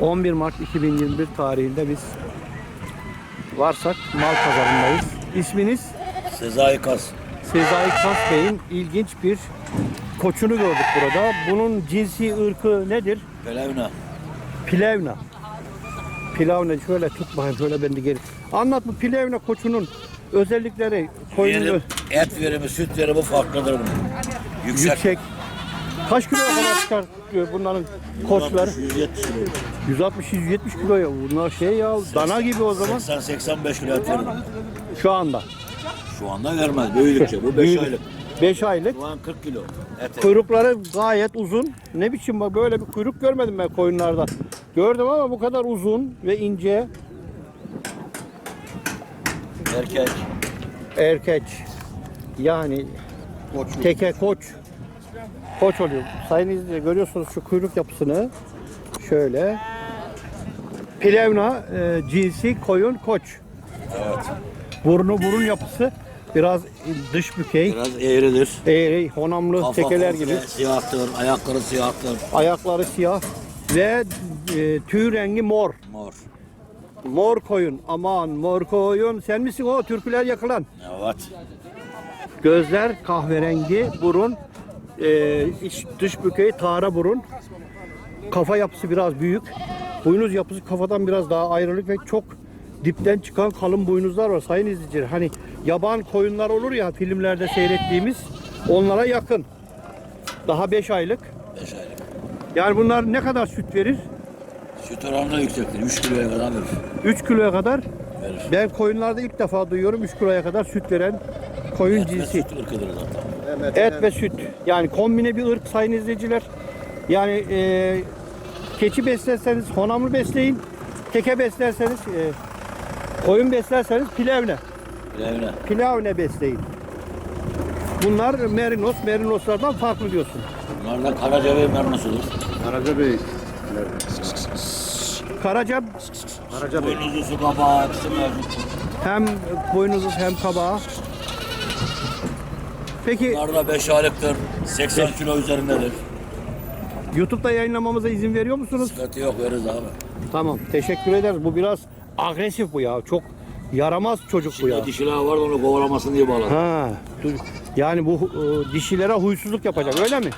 11 Mart 2021 tarihinde biz varsak mal pazarındayız. İsminiz Sezai Kas. Sezai Kas Bey'in ilginç bir koçunu gördük burada. Bunun cinsi ırkı nedir? Pelevna. Plevna. Plevna şöyle tut bakayım şöyle ben de geri. Anlat bu Plevna koçunun özellikleri koyunun Verim, et verimi, süt verimi farklıdır bunun. Yüksek. yüksek. Kaç kiloya kadar çıkar diyor bunların koçları? 170 kilo. 160-170 kiloya. Bunlar şey ya dana gibi o zaman 80-85 kilo et verir. şu anda. Şu anda vermez. Büyüdükçe. Bu 5 aylık. 5 aylık. Şu an 40 kilo. Et. Kuyrukları gayet uzun. Ne biçim bak böyle bir kuyruk görmedim ben koyunlarda. Gördüm ama bu kadar uzun ve ince. Erkek. Erkeç. Yani teke koç. Koç oluyor. Sayın izleyiciler görüyorsunuz şu kuyruk yapısını. Şöyle. Plevna e, cinsi koyun koç. Evet. Burnu burun yapısı biraz dış bükey. Biraz eğridir. Eğri, honamlı Kafa tekeler gibi. Siyahtır. Ayakları siyahtır. Ayakları siyah ve e, tüy rengi mor. Mor. Mor koyun. Aman mor koyun. Sen misin o türküler yakılan? Evet. Gözler kahverengi, burun e, iç, dış bükey, tara burun. Kafa yapısı biraz büyük. Boynuz yapısı kafadan biraz daha ayrılık ve çok dipten çıkan kalın boynuzlar var sayın izleyiciler. Hani yaban koyunlar olur ya filmlerde seyrettiğimiz onlara yakın. Daha 5 aylık. 5 aylık. Yani bunlar ne kadar süt verir? Süt oranı yüksektir. 3 kiloya kadar verir. 3 kiloya kadar. Verir. Ben koyunlarda ilk defa duyuyorum 3 kiloya kadar süt veren koyun Et ve cinsi. süt ırkıdır zaten. Et ve süt. Yani kombine bir ırk sayın izleyiciler. Yani e, keçi beslerseniz honamlı besleyin. Teke beslerseniz e, koyun beslerseniz pilavne. Pelevna. Pilavne besleyin. Bunlar merinos, merinoslardan farklı diyorsun. Bunlar da Karaca ve Mernosu'dur. Karaca Bey. Karaca Karaca Bey. Boynuzlu su kabağı hepsi mevcut. hem boynuzuz hem kabağı. Peki Bunlar da 5 aylıktır. 80 kilo üzerindedir. YouTube'da yayınlamamıza izin veriyor musunuz? Sıkıntı yok veririz abi. Tamam. Teşekkür ederiz. Bu biraz agresif bu ya. Çok yaramaz çocuk bu ya. Şimdi dişiler var da onu kovalamasın diye bağladım. Ha, dur. yani bu e, dişilere huysuzluk yapacak öyle mi?